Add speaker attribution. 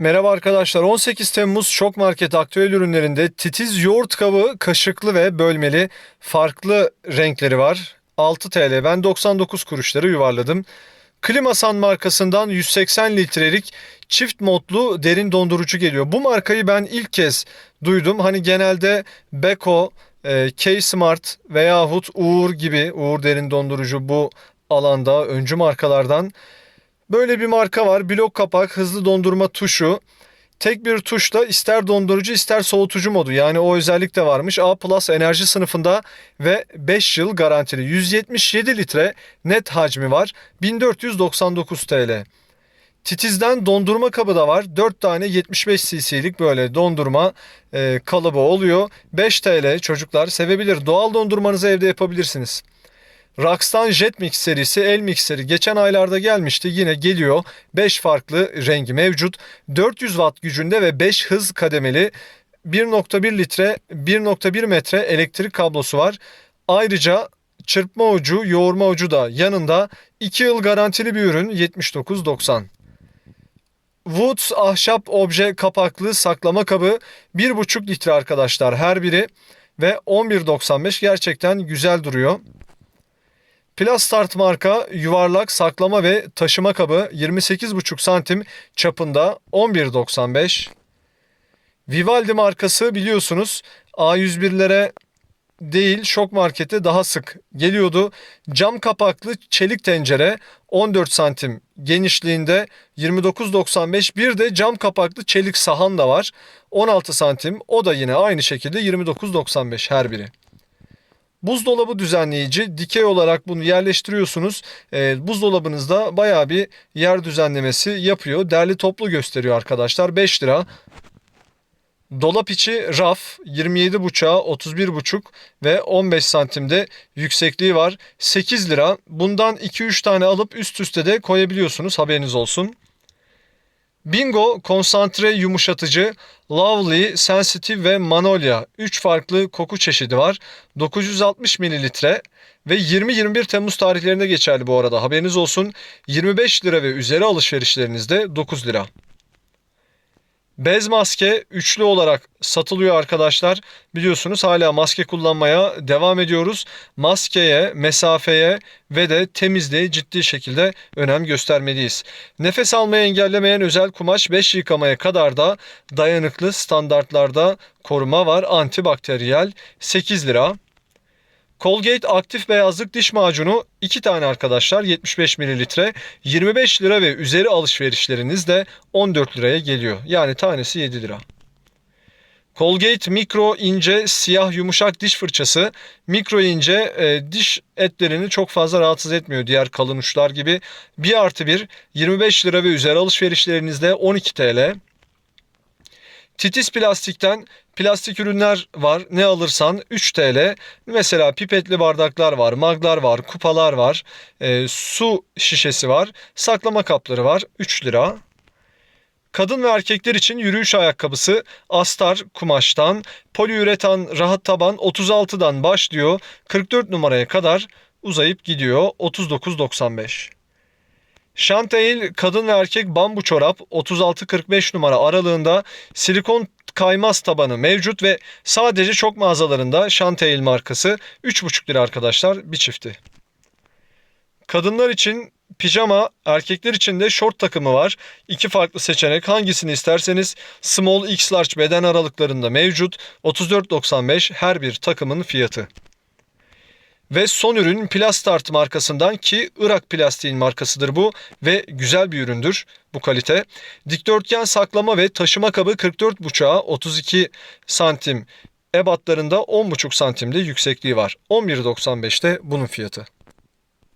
Speaker 1: Merhaba arkadaşlar. 18 Temmuz Şok Market aktüel ürünlerinde titiz yoğurt kabı kaşıklı ve bölmeli farklı renkleri var. 6 TL. Ben 99 kuruşları yuvarladım. Klimasan markasından 180 litrelik çift modlu derin dondurucu geliyor. Bu markayı ben ilk kez duydum. Hani genelde Beko, e, K-Smart veyahut Uğur gibi Uğur derin dondurucu bu alanda öncü markalardan Böyle bir marka var. Blok kapak, hızlı dondurma tuşu. Tek bir tuşla ister dondurucu ister soğutucu modu yani o özellik de varmış. A Plus enerji sınıfında ve 5 yıl garantili. 177 litre net hacmi var. 1499 TL. Titiz'den dondurma kabı da var. 4 tane 75 cc'lik böyle dondurma e, kalıbı oluyor. 5 TL çocuklar sevebilir. Doğal dondurmanızı evde yapabilirsiniz. Rockstan Jet Mix serisi el mikseri geçen aylarda gelmişti. Yine geliyor. 5 farklı rengi mevcut. 400 watt gücünde ve 5 hız kademeli 1.1 litre 1.1 metre elektrik kablosu var. Ayrıca çırpma ucu, yoğurma ucu da yanında. 2 yıl garantili bir ürün 79.90. Woods ahşap obje kapaklı saklama kabı 1.5 litre arkadaşlar her biri ve 11.95 gerçekten güzel duruyor. Plastart marka yuvarlak saklama ve taşıma kabı 28,5 santim çapında 11.95. Vivaldi markası biliyorsunuz A101'lere değil şok markete daha sık geliyordu. Cam kapaklı çelik tencere 14 santim genişliğinde 29.95 bir de cam kapaklı çelik sahan da var 16 santim o da yine aynı şekilde 29.95 her biri. Buzdolabı düzenleyici dikey olarak bunu yerleştiriyorsunuz. E, buzdolabınızda bayağı bir yer düzenlemesi yapıyor. Derli toplu gösteriyor arkadaşlar. 5 lira. Dolap içi raf 27,5'a 31,5 ve 15 santimde yüksekliği var. 8 lira. Bundan 2-3 tane alıp üst üste de koyabiliyorsunuz. Haberiniz olsun. Bingo konsantre yumuşatıcı, Lovely, Sensitive ve Manolya 3 farklı koku çeşidi var. 960 mililitre ve 20-21 Temmuz tarihlerinde geçerli bu arada haberiniz olsun. 25 lira ve üzeri alışverişlerinizde 9 lira. Bez maske üçlü olarak satılıyor arkadaşlar. Biliyorsunuz hala maske kullanmaya devam ediyoruz. Maskeye, mesafeye ve de temizliğe ciddi şekilde önem göstermeliyiz. Nefes almayı engellemeyen özel kumaş 5 yıkamaya kadar da dayanıklı standartlarda koruma var. Antibakteriyel 8 lira. Colgate aktif beyazlık diş macunu 2 tane arkadaşlar 75 mililitre 25 lira ve üzeri alışverişleriniz de 14 liraya geliyor. Yani tanesi 7 lira. Colgate mikro ince siyah yumuşak diş fırçası mikro ince e, diş etlerini çok fazla rahatsız etmiyor diğer kalın uçlar gibi. 1 artı 1 25 lira ve üzeri alışverişlerinizde 12 TL. Titiz plastikten plastik ürünler var. Ne alırsan 3 TL. Mesela pipetli bardaklar var, maglar var, kupalar var, e, su şişesi var, saklama kapları var 3 lira. Kadın ve erkekler için yürüyüş ayakkabısı astar kumaştan, poliüretan rahat taban 36'dan başlıyor 44 numaraya kadar uzayıp gidiyor 39.95. Chanteil kadın ve erkek bambu çorap 36-45 numara aralığında silikon kaymaz tabanı mevcut ve sadece çok mağazalarında Chanteil markası 3,5 lira arkadaşlar bir çifti. Kadınlar için pijama, erkekler için de şort takımı var. İki farklı seçenek hangisini isterseniz small x large beden aralıklarında mevcut. 34.95 her bir takımın fiyatı. Ve son ürün Plastart markasından ki Irak plastiğin markasıdır bu ve güzel bir üründür bu kalite. Dikdörtgen saklama ve taşıma kabı 44.5'a 32 santim ebatlarında 10.5 santimde yüksekliği var. 11.95'te bunun fiyatı.